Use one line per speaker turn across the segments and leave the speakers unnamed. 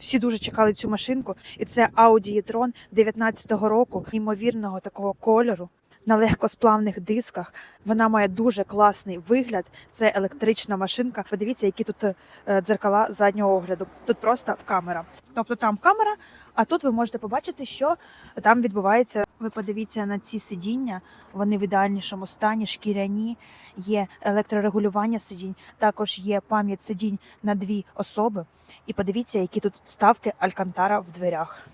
Всі дуже чекали цю машинку, і це Audi e-tron 19-го року, неймовірного такого кольору. На легкосплавних дисках вона має дуже класний вигляд. Це електрична машинка. Подивіться, які тут е, дзеркала заднього огляду. Тут просто камера. Тобто там камера, а тут ви можете побачити, що там відбувається. Ви подивіться на ці сидіння. Вони в ідеальнішому стані, шкіряні, є електрорегулювання сидінь, також є пам'ять сидінь на дві особи. І подивіться, які тут вставки Алькантара в дверях.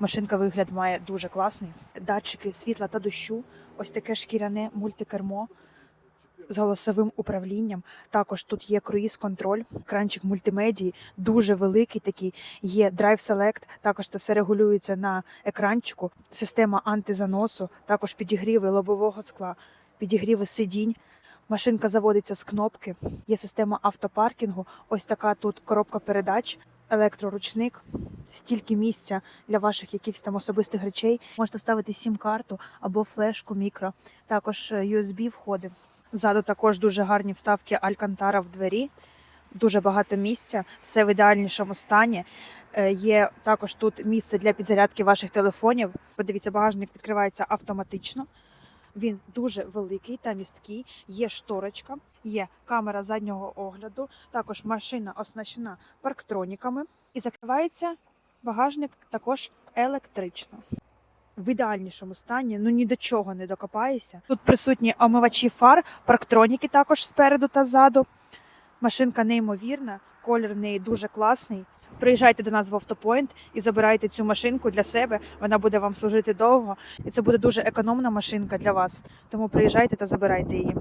Машинка вигляд має дуже класний. Датчики світла та дощу. Ось таке шкіряне мультикермо з голосовим управлінням. Також тут є круїз-контроль, екранчик мультимедії, дуже великий такий. Є Drive Select, також це все регулюється на екранчику. Система антизаносу, також підігріви лобового скла, підігріви сидінь. Машинка заводиться з кнопки. Є система автопаркінгу. Ось така тут коробка передач, електроручник, стільки місця для ваших якихось там особистих речей. Можете ставити сім-карту або флешку мікро. Також е, USB входи. Ззаду також дуже гарні вставки Алькантара в двері. Дуже багато місця, все в ідеальнішому стані. Е, Є також тут місце для підзарядки ваших телефонів. Подивіться, багажник відкривається автоматично. Він дуже великий та місткий. Є шторочка, є камера заднього огляду. Також машина оснащена парктроніками і закривається багажник також електрично. В ідеальнішому стані, ну ні до чого не докопаєшся. Тут присутні омивачі фар, парктроніки також спереду та ззаду. Машинка неймовірна, колір в неї дуже класний. Приїжджайте до нас в автопоінт і забирайте цю машинку для себе. Вона буде вам служити довго, і це буде дуже економна машинка для вас. Тому приїжджайте та забирайте її.